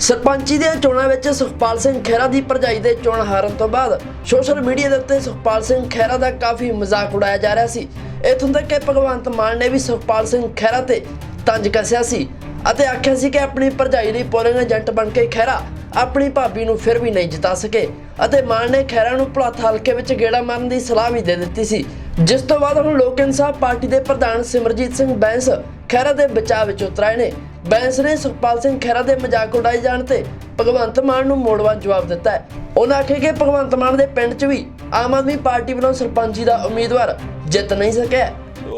ਸਰਪੰਚੀ ਦੀਆਂ ਚੋਣਾਂ ਵਿੱਚ ਸੁਖਪਾਲ ਸਿੰਘ ਖਹਿਰਾ ਦੀ ਭਰਜਾਈ ਦੇ ਚੋਣ ਹਾਰਨ ਤੋਂ ਬਾਅਦ ਸੋਸ਼ਲ ਮੀਡੀਆ ਦੇ ਉੱਤੇ ਸੁਖਪਾਲ ਸਿੰਘ ਖਹਿਰਾ ਦਾ ਕਾਫੀ ਮਜ਼ਾਕ ਉਡਾਇਆ ਜਾ ਰਿਹਾ ਸੀ। ਇਥੋਂ ਤੱਕ ਕਿ ਭਗਵੰਤ ਮਾਨ ਨੇ ਵੀ ਸੁਖਪਾਲ ਸਿੰਘ ਖਹਿਰਾ ਤੇ ਤੰਜ ਕੱਸਿਆ ਸੀ ਅਤੇ ਆਖਿਆ ਸੀ ਕਿ ਆਪਣੀ ਭਰਜਾਈ ਲਈ ਪੋਲਿੰਗ ਏਜੰਟ ਬਣ ਕੇ ਖਹਿਰਾ ਆਪਣੀ ਭਾਬੀ ਨੂੰ ਫਿਰ ਵੀ ਨਹੀਂ ਜਿਤਾ ਸਕੇ ਅਤੇ ਮਾਨ ਨੇ ਖਹਿਰਾ ਨੂੰ ਭੁਲੱਥ ਹਲਕੇ ਵਿੱਚ ਗੇੜਾ ਮਾਰਨ ਦੀ ਸਲਾਹ ਵੀ ਦੇ ਦਿੱਤੀ ਸੀ। ਜਿਸ ਤੋਂ ਬਾਅਦ ਹੁਣ ਲੋਕ ਇਨਸਾਫ ਪਾਰਟੀ ਦੇ ਪ੍ਰਧਾਨ ਸਿਮਰਜੀਤ ਸਿੰਘ ਬੈਂਸ ਖਹਿਰਾ ਦੇ ਬਚਾਅ ਵਿੱਚ ਉਤਰਾਏ ਨੇ। ਬੈਂਸ ਨੇ ਸੁਖਪਾਲ ਸਿੰਘ ਖਹਿਰਾ ਦੇ ਮਜ਼ਾਕ ਉਡਾਏ ਜਾਣ ਤੇ ਭਗਵੰਤ ਮਾਨ ਨੂੰ ਮੋੜਵਾ ਜਵਾਬ ਦਿੱਤਾ ਹੈ। ਉਹਨਾਂ ਆਖਿਆ ਕਿ ਭਗਵੰਤ ਮਾਨ ਦੇ ਪਿੰਡ 'ਚ ਵੀ ਆਮ ਆਦਮੀ ਪਾਰਟੀ ਵੱਲੋਂ ਸਰਪੰਚੀ ਦਾ ਉਮੀਦਵਾਰ ਜਿੱਤ ਨਹੀਂ ਸਕਿਆ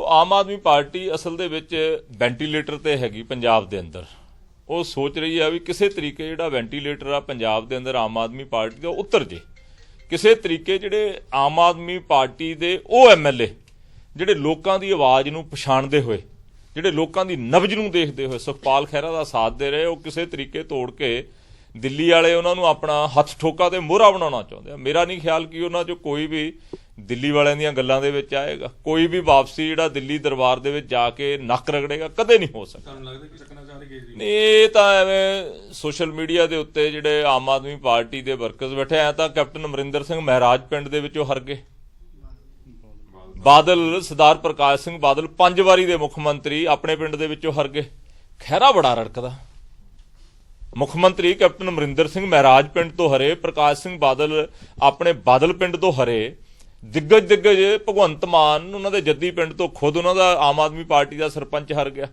ਆਮ ਆਦਮੀ ਪਾਰਟੀ ਅਸਲ ਦੇ ਵਿੱਚ ਵੈਂਟੀਲੇਟਰ ਤੇ ਹੈਗੀ ਪੰਜਾਬ ਦੇ ਅੰਦਰ। ਉਹ ਸੋਚ ਰਹੀ ਹੈ ਵੀ ਕਿਸੇ ਤਰੀਕੇ ਜਿਹੜਾ ਵੈਂਟੀਲੇਟਰ ਆ ਪੰਜਾਬ ਦੇ ਅੰਦਰ ਆਮ ਆਦਮੀ ਪਾਰਟੀ ਦਾ ਉਤਰ ਜੇ। ਕਿਸੇ ਤਰੀਕੇ ਜਿਹੜੇ ਆਮ ਆਦਮੀ ਪਾਰਟੀ ਦੇ ਉਹ ਐਮਐਲਏ ਜਿਹੜੇ ਲੋਕਾਂ ਦੀ ਆਵਾਜ਼ ਨੂੰ ਪਛਾਣਦੇ ਹੋਏ ਜਿਹੜੇ ਲੋਕਾਂ ਦੀ ਨਬਜ ਨੂੰ ਦੇਖਦੇ ਹੋਏ ਸੁਖਪਾਲ ਖਹਿਰਾ ਦਾ ਸਾਥ ਦੇ ਰਹੇ ਉਹ ਕਿਸੇ ਤਰੀਕੇ ਤੋੜ ਕੇ ਦਿੱਲੀ ਵਾਲੇ ਉਹਨਾਂ ਨੂੰ ਆਪਣਾ ਹੱਥ ਠੋਕਾ ਤੇ ਮੋਹਰਾ ਬਣਾਉਣਾ ਚਾਹੁੰਦੇ ਆ। ਮੇਰਾ ਨਹੀਂ ਖਿਆਲ ਕਿ ਉਹਨਾਂ 'ਚੋਂ ਕੋਈ ਵੀ ਦਿੱਲੀ ਵਾਲਿਆਂ ਦੀਆਂ ਗੱਲਾਂ ਦੇ ਵਿੱਚ ਆਏਗਾ। ਕੋਈ ਵੀ ਵਾਪਸੀ ਜਿਹੜਾ ਦਿੱਲੀ ਦਰਬਾਰ ਦੇ ਵਿੱਚ ਜਾ ਕੇ ਨੱਕ ਰਗੜੇਗਾ ਕਦੇ ਨਹੀਂ ਹੋ ਸਕਦਾ। ਤੁਹਾਨੂੰ ਲੱਗਦਾ ਕਿ ਚੱਕਣਾ ਚਾਹ ਰਹੇ ਨਹੀਂ ਇਹ ਤਾਂ ਐਵੇਂ ਸੋਸ਼ਲ ਮੀਡੀਆ ਦੇ ਉੱਤੇ ਜਿਹੜੇ ਆਮ ਆਦਮੀ ਪਾਰਟੀ ਦੇ ਵਰਕਰਸ ਬੈਠੇ ਆ ਤਾਂ ਕੈਪਟਨ ਅਮਰਿੰਦਰ ਸਿੰਘ ਮਹਾਰਾਜ ਪਿੰਡ ਦੇ ਵਿੱਚੋਂ ਹਰ ਗਏ। ਬਾਦਲ ਸਰਦਾਰ ਪ੍ਰਕਾਸ਼ ਸਿੰਘ ਬਾਦਲ ਪੰਜ ਵਾਰੀ ਦੇ ਮੁੱਖ ਮੰਤਰੀ ਆਪਣੇ ਪਿੰਡ ਦੇ ਵਿੱਚੋਂ ਹਰ ਗਏ। ਖਹਿਰਾ ਬੜਾ ਰੜਕਦਾ। ਮੁੱਖ ਮੰਤਰੀ ਕੈਪਟਨ ਅਮਰਿੰਦਰ ਸਿੰਘ ਮਹਿਰਾਜ ਪਿੰਡ ਤੋਂ ਹਰੇ, ਪ੍ਰਕਾਸ਼ ਸਿੰਘ ਬਾਦਲ ਆਪਣੇ ਬਾਦਲ ਪਿੰਡ ਤੋਂ ਹਰੇ। ਦਿੱਗਜ ਦਿੱਗਜ ਭਗਵੰਤ ਮਾਨ ਉਹਨਾਂ ਦੇ ਜੱਦੀ ਪਿੰਡ ਤੋਂ ਖੁਦ ਉਹਨਾਂ ਦਾ ਆਮ ਆਦਮੀ ਪਾਰਟੀ ਦਾ ਸਰਪੰਚ ਹਰ ਗਿਆ।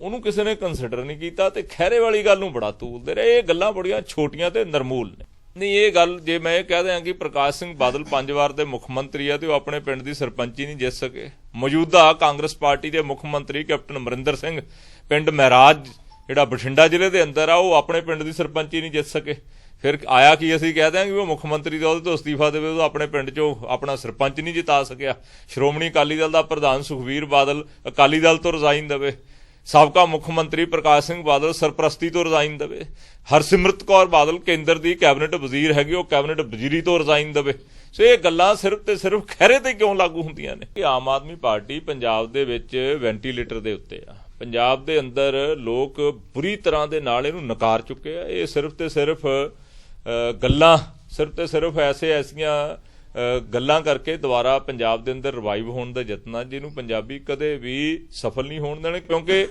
ਉਹਨੂੰ ਕਿਸੇ ਨੇ ਕੰਸਿਡਰ ਨਹੀਂ ਕੀਤਾ ਤੇ ਖਹਿਰੇ ਵਾਲੀ ਗੱਲ ਨੂੰ ਬੜਾ ਤੂਲਦੇ ਰਹੇ। ਇਹ ਗੱਲਾਂ ਬੜੀਆਂ ਛੋਟੀਆਂ ਤੇ ਨਰਮੂਲ ਨੇ। ਨਹੀਂ, ਇਹ ਗੱਲ ਜੇ ਮੈਂ ਇਹ ਕਹਿ ਦਿਆਂ ਕਿ ਪ੍ਰਕਾਸ਼ ਸਿੰਘ ਬਾਦਲ ਪੰਜ ਵਾਰ ਦੇ ਮੁੱਖ ਮੰਤਰੀ ਆ ਤੇ ਉਹ ਆਪਣੇ ਪਿੰਡ ਦੀ ਸਰਪੰਚੀ ਨਹੀਂ ਜਿੱਤ ਸਕੇ। ਮੌਜੂਦਾ ਕਾਂਗਰਸ ਪਾਰਟੀ ਦੇ ਮੁੱਖ ਮੰਤਰੀ ਕੈਪਟਨ ਅਮਰਿੰਦਰ ਸਿੰਘ, ਪਿੰਡ ਮਹਿਰਾਜ, ਜਿਹੜਾ ਬਠਿੰਡਾ ਜ਼ਿਲ੍ਹੇ ਦੇ ਅੰਦਰ ਆ, ਉਹ ਆਪਣੇ ਪਿੰਡ ਦੀ ਸਰਪੰਚੀ ਨਹੀਂ ਜਿੱਤ ਸਕੇ। ਫਿਰ ਆਇਆ ਕੀ ਅਸੀਂ ਕਹਿ ਦਿਆਂਗੇ ਵੀ ਉਹ ਮੁੱਖ ਮੰਤਰੀ ਦਾ ਉਹਦੇ ਤੋਂ ਅਸਤੀਫਾ ਦੇਵੇ, ਉਹ ਆਪਣੇ ਪਿੰਡ 'ਚੋਂ ਆਪਣਾ ਸਰਪੰਚ ਨਹੀਂ ਜਿਤਾ ਸਕਿਆ। ਸ਼੍ਰੋਮਣੀ ਅਕਾਲੀ ਦਲ ਦਾ ਪ੍ਰਧਾਨ ਸੁਖਵੀਰ ਬਾਦਲ ਅਕਾਲੀ ਦਲ ਤੋਂ ਰਿਜ਼ਾਈਨ ਦੇਵੇ। ਸਾਬਕਾ ਮੁੱਖ ਮੰਤਰੀ ਪ੍ਰਕਾਸ਼ ਸਿੰਘ ਬਾਦਲ ਸਰਪ੍ਰਸਤੀ ਤੋਂ ਰਿਜ਼ਾਈਨ ਦੇਵੇ। ਹਰਸਿਮਰਤ ਕੌਰ ਬਾਦਲ ਕੇਂਦਰ ਦੀ ਕੈਬਨਿਟ ਵਜ਼ੀਰ ਹੈਗੀ, ਉਹ ਕੈਬਨਿਟ ਵਜ਼ੀਰੀ ਤੋਂ ਰਿਜ਼ਾਈਨ ਦੇਵੇ। ਸੋ ਇਹ ਗੱਲਾਂ ਸਿਰਫ ਤੇ ਸਿਰਫ ਖਹਿਰੇ ਤੇ ਕਿਉਂ ਲਾਗੂ ਹੁੰਦੀਆਂ ਨੇ? ਕਿ ਆਮ ਆਦਮੀ ਪਾਰਟੀ ਪੰਜਾਬ ਦੇ ਵਿੱਚ ਵੈਂਟੀਲੇਟਰ ਦੇ ਉੱਤੇ ਆ। ਪੰਜਾਬ ਦੇ ਅੰਦਰ ਲੋਕ ਬੁਰੀ ਤਰ੍ਹਾਂ ਦੇ ਨਾਲ ਇਹਨੂੰ ਨਕਾਰ ਚੁੱਕੇ ਆ। ਇਹ ਸਿਰਫ ਤੇ ਸਿਰਫ ਗੱਲਾਂ, ਸਿਰਫ ਤੇ ਸਿਰਫ ਐਸੇ ਐਸੀਆਂ ਗੱਲਾਂ ਕਰਕੇ ਦੁਬਾਰਾ ਪੰਜਾਬ ਦੇ ਅੰਦਰ ਰਿਵਾਈਵ ਹੋਣ ਦਾ ਯਤਨ ਜਿਹਨੂੰ ਪੰਜਾਬੀ ਕਦੇ ਵੀ ਸਫਲ ਨਹੀਂ ਹੋਣ ਦੇਣੇ, ਕਿਉਂਕਿ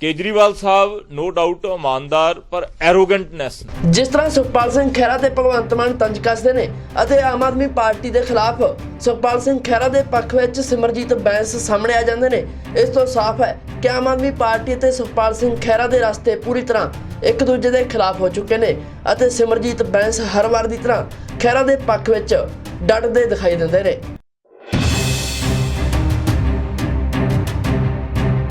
ਕੇਜਰੀਵਾਲ ਸਾਹਿਬ ਨੋ ਡਾਊਟ ਇਮਾਨਦਾਰ, ਪਰ ਐਰੋਗੈਂਟਨੈਸ ਜਿਸ ਤਰ੍ਹਾਂ ਸੁਖਪਾਲ ਸਿੰਘ ਖਹਿਰਾ ਤੇ ਭਗਵੰਤ ਮਾਨ ਤੰਜ ਕੱਸਦੇ ਨੇ ਅਤੇ ਆਮ ਆਦਮੀ ਪਾਰਟੀ ਦੇ ਖਿਲਾਫ ਸੁਖਪਾਲ ਸਿੰਘ ਖਹਿਰਾ ਦੇ ਪੱਖ ਵਿੱਚ ਸਿਮਰਜੀਤ ਬੈਂਸ ਸਾਹਮਣੇ ਆ ਜਾਂਦੇ ਨੇ, ਇਸ ਤੋਂ ਸਾਫ਼ ਹੈ ਕਿ ਆਮ ਆਦਮੀ ਪਾਰਟੀ ਤੇ ਸੁਖਪਾਲ ਸਿੰਘ ਖਹਿਰਾ ਦੇ ਰਸਤੇ ਪੂਰੀ ਤਰ੍ਹਾਂ ਇੱਕ ਦੂਜੇ ਦੇ ਖਿਲਾਫ ਹੋ ਚੁੱਕੇ ਨੇ ਅਤੇ ਸਿਮਰਜੀਤ ਬੈਂਸ ਹਰ ਵਾਰ ਦੀ ਤਰ੍ਹਾਂ ਖਹਿਰਾ ਦੇ ਪੱਖ ਵਿੱਚ ਡਟਦੇ ਦਿਖਾਈ ਦਿੰਦੇ ਨੇ।